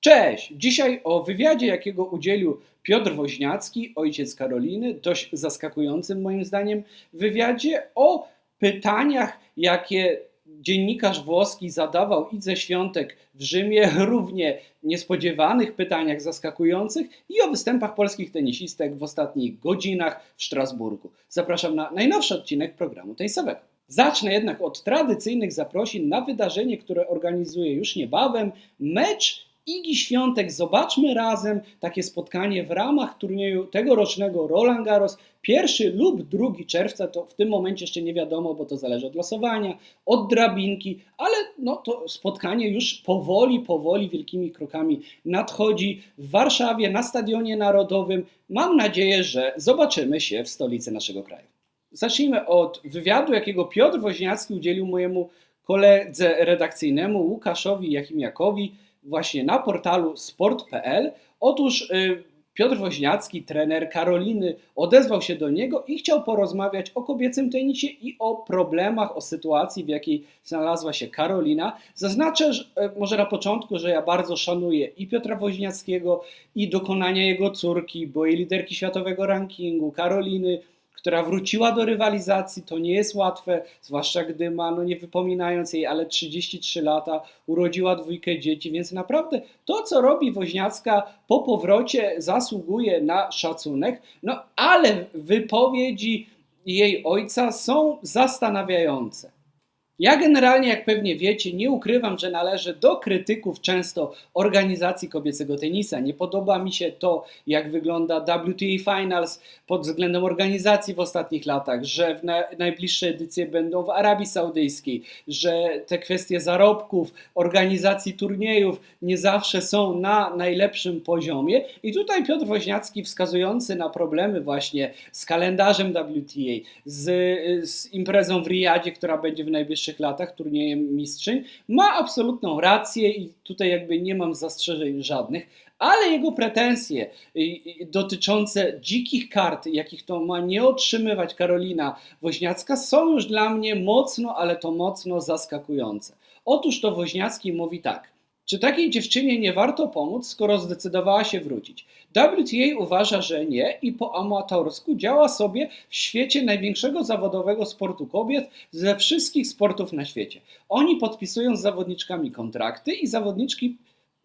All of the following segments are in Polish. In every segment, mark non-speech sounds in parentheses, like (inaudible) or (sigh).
Cześć! Dzisiaj o wywiadzie, jakiego udzielił Piotr Woźniacki, ojciec Karoliny, dość zaskakującym moim zdaniem wywiadzie, o pytaniach, jakie dziennikarz włoski zadawał Idze Świątek w Rzymie, (laughs) równie niespodziewanych pytaniach zaskakujących i o występach polskich tenisistek w ostatnich godzinach w Strasburgu. Zapraszam na najnowszy odcinek programu tenisowego. Zacznę jednak od tradycyjnych zaprosin na wydarzenie, które organizuję już niebawem. Mecz Igi Świątek. Zobaczmy razem takie spotkanie w ramach turnieju tegorocznego Roland Garros. Pierwszy lub drugi czerwca, to w tym momencie jeszcze nie wiadomo, bo to zależy od losowania, od drabinki, ale no to spotkanie już powoli, powoli, wielkimi krokami nadchodzi w Warszawie na Stadionie Narodowym. Mam nadzieję, że zobaczymy się w stolicy naszego kraju. Zacznijmy od wywiadu, jakiego Piotr Woźniacki udzielił mojemu koledze redakcyjnemu Łukaszowi Jakimiakowi właśnie na portalu sport.pl. Otóż y, Piotr Woźniacki, trener Karoliny, odezwał się do niego i chciał porozmawiać o kobiecym tenisie i o problemach, o sytuacji, w jakiej znalazła się Karolina. Zaznaczę y, może na początku, że ja bardzo szanuję i Piotra Woźniackiego, i dokonania jego córki, byłej liderki światowego rankingu, Karoliny, która wróciła do rywalizacji. To nie jest łatwe, zwłaszcza gdy ma, no nie wypominając jej, ale 33 lata, urodziła dwójkę dzieci, więc naprawdę to, co robi Woźniacka po powrocie, zasługuje na szacunek. No ale wypowiedzi jej ojca są zastanawiające. Ja generalnie, jak pewnie wiecie, nie ukrywam, że należę do krytyków często organizacji kobiecego tenisa. Nie podoba mi się to, jak wygląda WTA Finals pod względem organizacji w ostatnich latach, że w na, najbliższe edycje będą w Arabii Saudyjskiej, że te kwestie zarobków, organizacji turniejów nie zawsze są na najlepszym poziomie. I tutaj Piotr Woźniacki wskazujący na problemy właśnie z kalendarzem WTA, z, z imprezą w Riyadzie, która będzie w najbliższych latach turniejem mistrzyń, ma absolutną rację i tutaj jakby nie mam zastrzeżeń żadnych, ale jego pretensje dotyczące dzikich kart, jakich to ma nie otrzymywać Karolina Woźniacka, są już dla mnie mocno, ale to mocno zaskakujące. Otóż to Woźniacki mówi tak. Czy takiej dziewczynie nie warto pomóc, skoro zdecydowała się wrócić? WTA uważa, że nie i po amatorsku działa sobie w świecie największego zawodowego sportu kobiet ze wszystkich sportów na świecie. Oni podpisują z zawodniczkami kontrakty i zawodniczki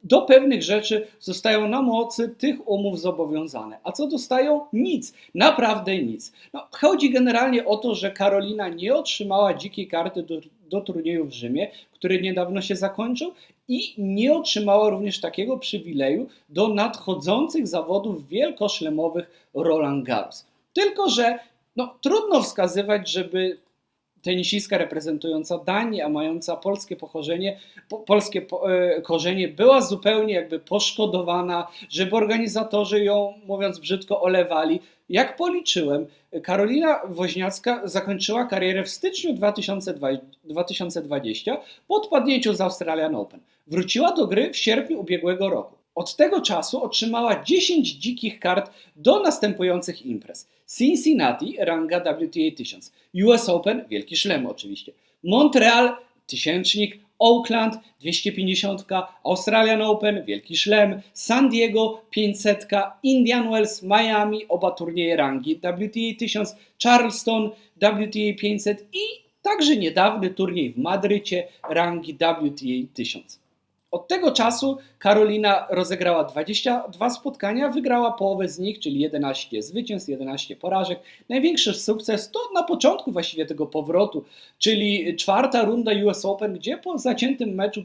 do pewnych rzeczy zostają na mocy tych umów zobowiązane. A co dostają? Nic. Naprawdę nic. No, chodzi generalnie o to, że Karolina nie otrzymała dzikiej karty do, do turnieju w Rzymie, który niedawno się zakończył i nie otrzymała również takiego przywileju do nadchodzących zawodów wielkoszlemowych Roland Garros. Tylko, że no, trudno wskazywać, żeby tenisiska reprezentująca Danię, a mająca polskie pochodzenie, po, polskie po, e, korzenie, była zupełnie jakby poszkodowana, żeby organizatorzy ją, mówiąc brzydko, olewali. Jak policzyłem, Karolina Woźniacka zakończyła karierę w styczniu 2020 po odpadnięciu z Australian Open. Wróciła do gry w sierpniu ubiegłego roku. Od tego czasu otrzymała 10 dzikich kart do następujących imprez. Cincinnati, ranga WTA 1000, US Open, wielki szlem oczywiście, Montreal, tysięcznik, Oakland 250, Australian Open, wielki szlem, San Diego 500, Indian Wells, Miami, oba turnieje rangi WTA 1000, Charleston WTA 500 i także niedawny turniej w Madrycie rangi WTA 1000. Od tego czasu Karolina rozegrała 22 spotkania, wygrała połowę z nich, czyli 11 zwycięstw, 11 porażek. Największy sukces to na początku właściwie tego powrotu, czyli czwarta runda US Open, gdzie po zaciętym meczu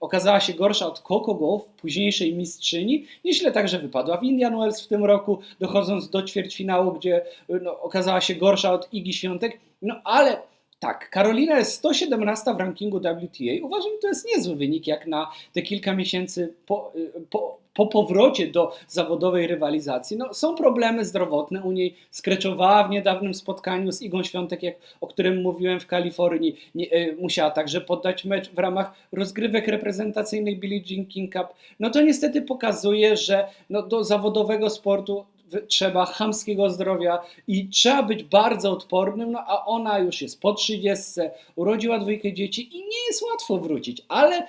okazała się gorsza od Coco Gauff, późniejszej mistrzyni. Nieźle także wypadła w Indian Wells w tym roku, dochodząc do ćwierćfinału, gdzie no, okazała się gorsza od Igi Świątek. No ale tak, Karolina jest 117 w rankingu WTA. Uważam, że to jest niezły wynik, jak na te kilka miesięcy po, po, po powrocie do zawodowej rywalizacji. No, są problemy zdrowotne u niej. Skreczowała w niedawnym spotkaniu z Igą Świątek, jak, o którym mówiłem w Kalifornii. Nie, y, musiała także poddać mecz w ramach rozgrywek reprezentacyjnych Billie Jean King Cup. No to niestety pokazuje, że no, do zawodowego sportu trzeba chamskiego zdrowia i trzeba być bardzo odpornym, no a ona już jest po 30, urodziła dwójkę dzieci i nie jest łatwo wrócić, ale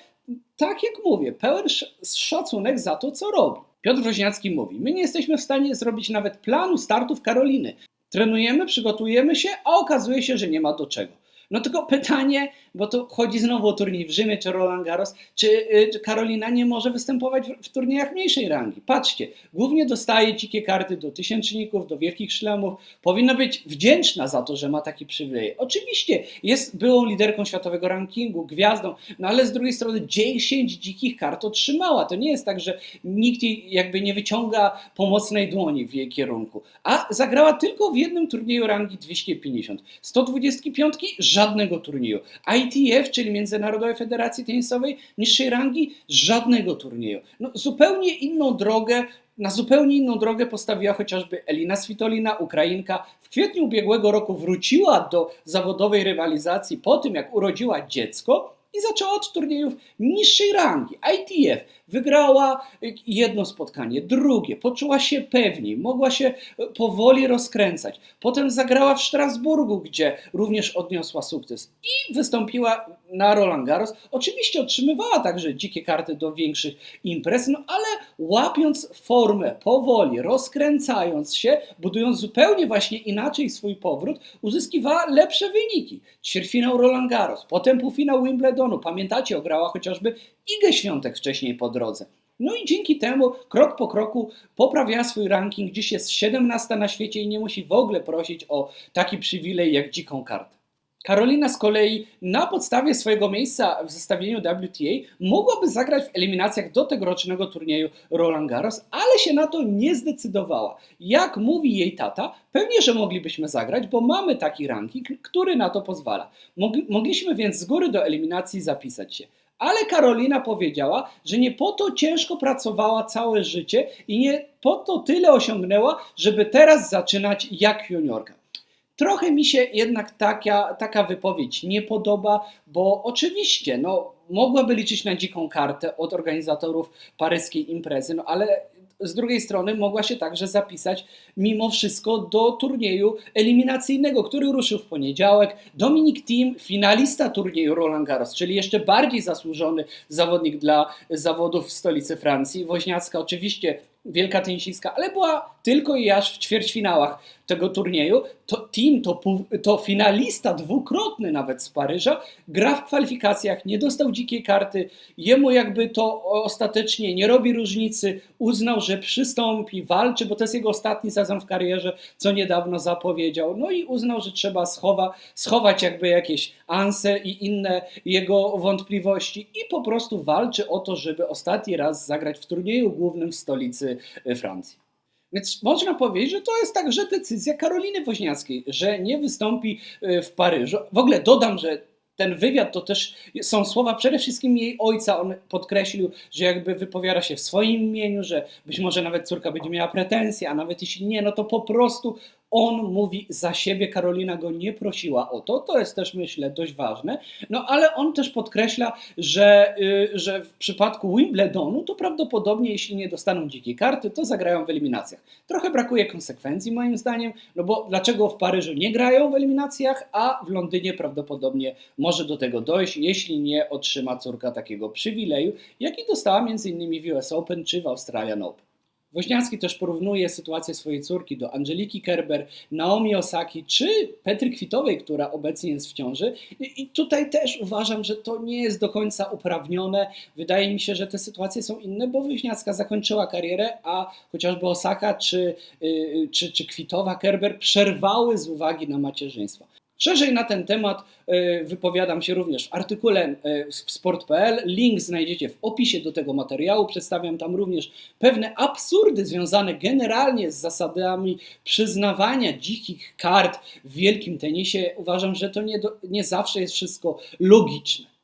tak jak mówię, pełen szacunek za to, co robi. Piotr Woźniacki mówi: My nie jesteśmy w stanie zrobić nawet planu startów Karoliny. Trenujemy, przygotujemy się, a okazuje się, że nie ma do czego. No tylko (laughs) pytanie, bo to chodzi znowu o turniej w Rzymie czy Roland Garros, czy, y, czy Karolina nie może występować w, w, turniejach mniejszej rangi? Patrzcie, głównie dostaje dzikie karty do tysięczników, do wielkich szlemów. Powinna być wdzięczna za to, że ma taki przywilej. Oczywiście jest byłą liderką światowego rankingu, gwiazdą, no ale z drugiej strony 10 dzikich kart otrzymała. To nie jest tak, że nikt jej jakby nie wyciąga pomocnej dłoni w jej kierunku. A zagrała tylko w jednym turnieju rangi 250. 125 żadnego turnieju. ITF, czyli Międzynarodowej Federacji Tenisowej, niższej rangi, żadnego turnieju. No, zupełnie inną drogę na zupełnie inną drogę postawiła chociażby Elina Svitolina, Ukrainka. W kwietniu ubiegłego roku wróciła do zawodowej rywalizacji po tym, jak urodziła dziecko i zaczęła od turniejów niższej rangi. ITF wygrała jedno spotkanie, drugie, poczuła się pewniej, mogła się powoli rozkręcać. Potem zagrała w Strasburgu, gdzie również odniosła sukces i wystąpiła na Roland Garros. Oczywiście otrzymywała także dzikie karty do większych imprez, no ale łapiąc formę powoli, rozkręcając się, budując zupełnie właśnie inaczej swój powrót, uzyskiwała lepsze wyniki. Ćwierćfinał Roland Garros, potem półfinał Wimbledonu. Pamiętacie, ograła chociażby Igę Świątek wcześniej po drodze. No i dzięki temu krok po kroku poprawiała swój ranking, dziś jest 17 na świecie i nie musi w ogóle prosić o taki przywilej jak dziką kartę. Karolina z kolei na podstawie swojego miejsca w zestawieniu WTA mogłaby zagrać w eliminacjach do tegorocznego turnieju Roland Garros, ale się na to nie zdecydowała. Jak mówi jej tata, pewnie, że moglibyśmy zagrać, bo mamy taki ranking, który na to pozwala. Mogliśmy więc z góry do eliminacji zapisać się. Ale Karolina powiedziała, że nie po to ciężko pracowała całe życie i nie po to tyle osiągnęła, żeby teraz zaczynać jak juniorka. Trochę mi się jednak taka, taka wypowiedź nie podoba, bo oczywiście no, mogłaby liczyć na dziką kartę od organizatorów paryskiej imprezy, no ale z drugiej strony mogła się także zapisać mimo wszystko do turnieju eliminacyjnego, który ruszył w poniedziałek. Dominik Thiem, finalista turnieju Roland Garros, czyli jeszcze bardziej zasłużony zawodnik dla zawodów w stolicy Francji. Woźniacka oczywiście wielka tenisistka, ale była tylko i aż w ćwierćfinałach tego turnieju. To team, to, to finalista dwukrotny nawet z Paryża, gra w kwalifikacjach, nie dostał dzikiej karty, jemu jakby to ostatecznie nie robi różnicy, uznał, że przystąpi, walczy, bo to jest jego ostatni sezon w karierze, co niedawno zapowiedział, no i uznał, że trzeba schowa, schować jakby jakieś anse i inne jego wątpliwości i po prostu walczy o to, żeby ostatni raz zagrać w turnieju głównym w stolicy e, Francji. Więc można powiedzieć, że to jest także decyzja Karoliny Woźniackiej, że nie wystąpi e, w Paryżu. W ogóle dodam, że ten wywiad to też są słowa przede wszystkim jej ojca. On podkreślił, że jakby wypowiada się w swoim imieniu, że być może nawet córka będzie miała pretensje, a nawet jeśli nie, no to po prostu on mówi za siebie, Karolina go nie prosiła o to, to jest też myślę dość ważne. No ale on też podkreśla, że, y, że w przypadku Wimbledonu to prawdopodobnie jeśli nie dostaną dzikiej karty, to zagrają w eliminacjach. Trochę brakuje konsekwencji moim zdaniem, no bo dlaczego w Paryżu nie grają w eliminacjach, a w Londynie prawdopodobnie może do tego dojść, jeśli nie otrzyma córka takiego przywileju, jaki dostała m.in. w US Open czy w Australian Open. Woźniacki też porównuje sytuację swojej córki do Angeliki Kerber, Naomi Osaki czy Petry Kwitowej, która obecnie jest w ciąży. I tutaj też uważam, że to nie jest do końca uprawnione. Wydaje mi się, że te sytuacje są inne, bo Woźniacka zakończyła karierę, a chociażby Osaka czy, y, czy, czy Kwitowa Kerber przerwały z uwagi na macierzyństwo. Szerzej na ten temat e, wypowiadam się również w artykule e, w sport.pl. Link znajdziecie w opisie do tego materiału. Przedstawiam tam również pewne absurdy związane generalnie z zasadami przyznawania dzikich kart w wielkim tenisie. Uważam, że to nie, do, nie zawsze jest wszystko logiczne.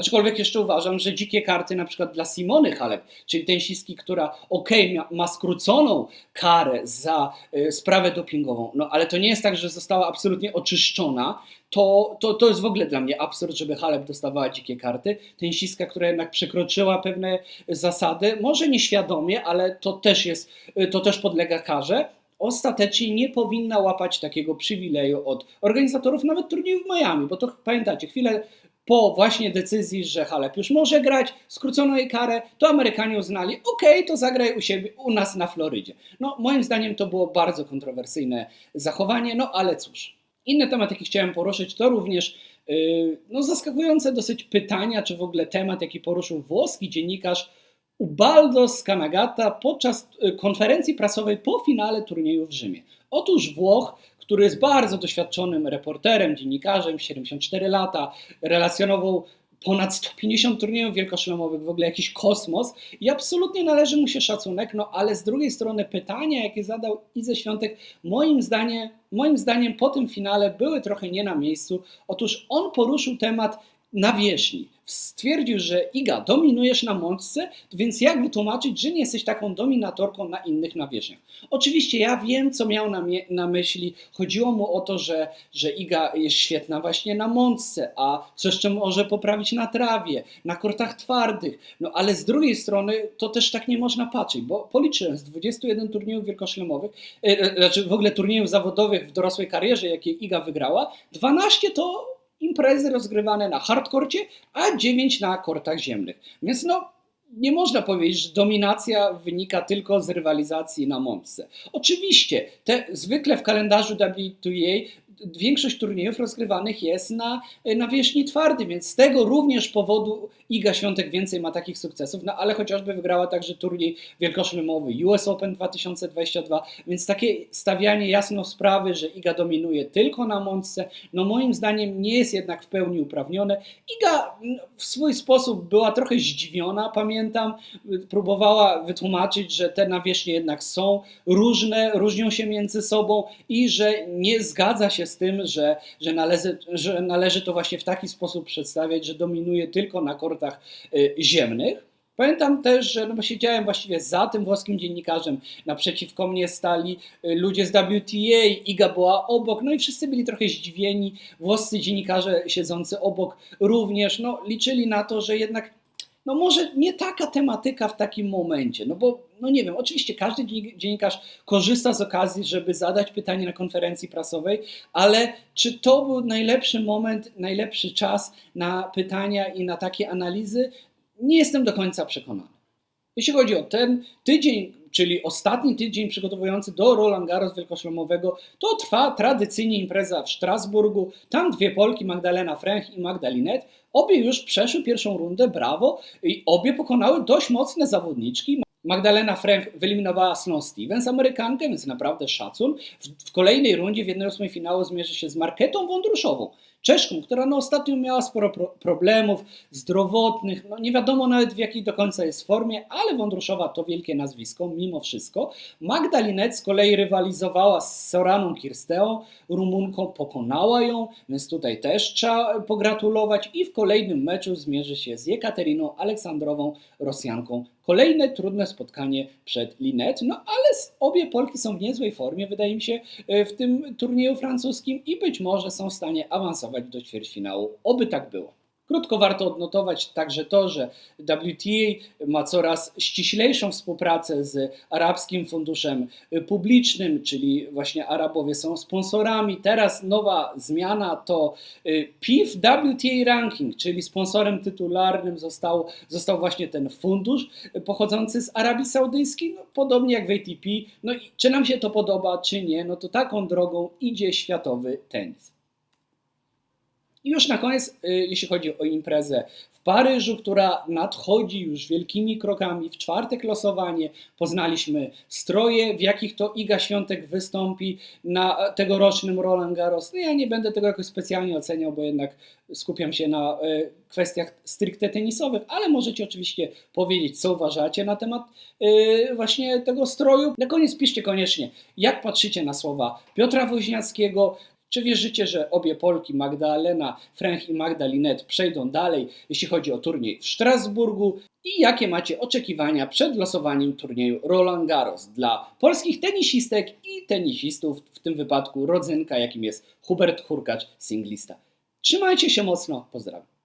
Aczkolwiek jeszcze uważam, że dzikie karty na przykład dla Simony Halep, czyli tenisistki, która ok, ma, ma skróconą karę za y, sprawę dopingową, no ale to nie jest tak, że została absolutnie oczyszczona, to, to, to jest w ogóle dla mnie absurd, żeby Halep dostawała dzikie karty. Tenisistka, która jednak przekroczyła pewne zasady, może nieświadomie, ale to też jest, y, to też podlega karze ostatecznie nie powinna łapać takiego przywileju od organizatorów nawet turnieju w Miami, bo to pamiętacie, chwilę po właśnie decyzji, że Halep już może grać, skrócono jej karę, to Amerykanie uznali, okej, to zagraj u siebie, u nas na Florydzie. No, moim zdaniem to było bardzo kontrowersyjne zachowanie, no ale cóż. Inny temat, jaki chciałem poruszyć, to również yy, no, zaskakujące dosyć pytania, czy w ogóle temat, jaki poruszył włoski dziennikarz Ubaldo Scanagata podczas y, konferencji prasowej po finale turnieju w Rzymie. Otóż Włoch, który jest bardzo doświadczonym reporterem, dziennikarzem, 74 lata, relacjonował ponad 150 turniejów wielkoszlemowych, w ogóle jakiś kosmos i absolutnie należy mu się szacunek, no ale z drugiej strony pytania, jakie zadał Ize Świątek, moim zdaniem, moim zdaniem po tym finale były trochę nie na miejscu. Otóż on poruszył temat nawierzchni. Stwierdził, że Iga, dominujesz na mączce, więc jak wytłumaczyć, że nie jesteś taką dominatorką na innych nawierzchniach? Oczywiście ja wiem, co miał na, na myśli. Chodziło mu o to, że, że Iga jest świetna właśnie na mączce, a co jeszcze może poprawić na trawie, na kortach twardych. No ale z drugiej strony to też tak nie można patrzeć, bo policzyłem z 21 turniejów wielkoszlemowych, e, znaczy w ogóle turniejów zawodowych w dorosłej karierze, jakie Iga wygrała, 12 to imprezy rozgrywane na hardkorcie, a 9 na kortach ziemnych. Więc no, nie można powiedzieć, że dominacja wynika tylko z rywalizacji na mączce. Oczywiście, te, zwykle w kalendarzu WTA większość turniejów rozgrywanych jest na nawierzchni twardej, więc z tego również powodu Iga Świątek więcej ma takich sukcesów, no ale chociażby wygrała także turniej wielkoszlemowy US Open 2022, więc takie stawianie jasno sprawy, że Iga dominuje tylko na mączce, no moim zdaniem nie jest jednak w pełni uprawnione. Iga w swój sposób była trochę zdziwiona, pamiętam, próbowała wytłumaczyć, że te nawierzchnie jednak są różne, różnią się między sobą i że nie zgadza się z tym, że, że, należy, że należy to właśnie w taki sposób przedstawiać, że dominuje tylko na kortach y, ziemnych. Pamiętam też, że no siedziałem właściwie za tym włoskim dziennikarzem, naprzeciwko mnie stali y, ludzie z WTA, Iga była obok, no i wszyscy byli trochę zdziwieni. Włoscy dziennikarze siedzący obok również no, liczyli na to, że jednak no może nie taka tematyka w takim momencie, no bo, no nie wiem, oczywiście każdy dziennikarz korzysta z okazji, żeby zadać pytanie na konferencji prasowej, ale czy to był najlepszy moment, najlepszy czas na pytania i na takie analizy? Nie jestem do końca przekonany. Jeśli chodzi o ten tydzień, czyli ostatni tydzień przygotowujący do Roland Garros wielkoszlemowego, to trwa tradycyjnie impreza w Strasburgu. Tam dwie Polki, Magdalena Fręch i Magdalinet, obie już przeszły pierwszą rundę, brawo, i obie pokonały dość mocne zawodniczki. Magdalena Frank wyeliminowała Sloan Stevens, Amerykankę, więc naprawdę szacun. W, w kolejnej rundzie w 1-8 finału zmierzy się z Marketą Wądruszową, Czeszką, która no ostatnio miała sporo pro problemów zdrowotnych, no nie wiadomo nawet w jakiej do końca jest formie, ale Wądruszowa to wielkie nazwisko mimo wszystko. Magda Linet z kolei rywalizowała z Soraną Kirsteą, Rumunką pokonała ją, więc tutaj też trzeba pogratulować i w kolejnym meczu zmierzy się z Jekateriną Aleksandrową, Rosjanką. Kolejne trudne spotkanie przed Linet, no ale obie Polki są w niezłej formie, wydaje mi się, e, w tym turnieju francuskim i być może są w stanie awansować do ćwierćfinału. Oby tak było. Krótko warto odnotować także to, że WTA ma coraz ściślejszą współpracę z Arabskim Funduszem Publicznym, czyli właśnie Arabowie są sponsorami. Teraz nowa zmiana to y, PIF WTA Ranking, czyli sponsorem tytularnym został, został właśnie ten fundusz pochodzący z Arabii Saudyjskiej, no, podobnie jak w ATP. No i czy nam się to podoba, czy nie, no to taką drogą idzie światowy tenis. I już na koniec, y, jeśli chodzi o imprezę w Paryżu, która nadchodzi już wielkimi krokami. W czwartek losowanie poznaliśmy stroje, w jakich to Iga Świątek wystąpi na tegorocznym Roland Garros. No ja nie będę tego jakoś specjalnie oceniał, bo jednak skupiam się na y, kwestiach stricte tenisowych, ale możecie oczywiście powiedzieć, co uważacie na temat y, właśnie tego stroju. Na koniec piszcie koniecznie, jak patrzycie na słowa Piotra Woźniackiego, czy wierzycie, że obie Polki, Magdalena Fręch i Magdalinet, przejdą dalej, jeśli chodzi o turniej w Strasburgu? I jakie macie oczekiwania przed losowaniem turnieju Roland Garros dla polskich tenisistek i tenisistów, w tym wypadku rodzynka, jakim jest Hubert Hurkacz, singlista. Trzymajcie się mocno, pozdrawiam.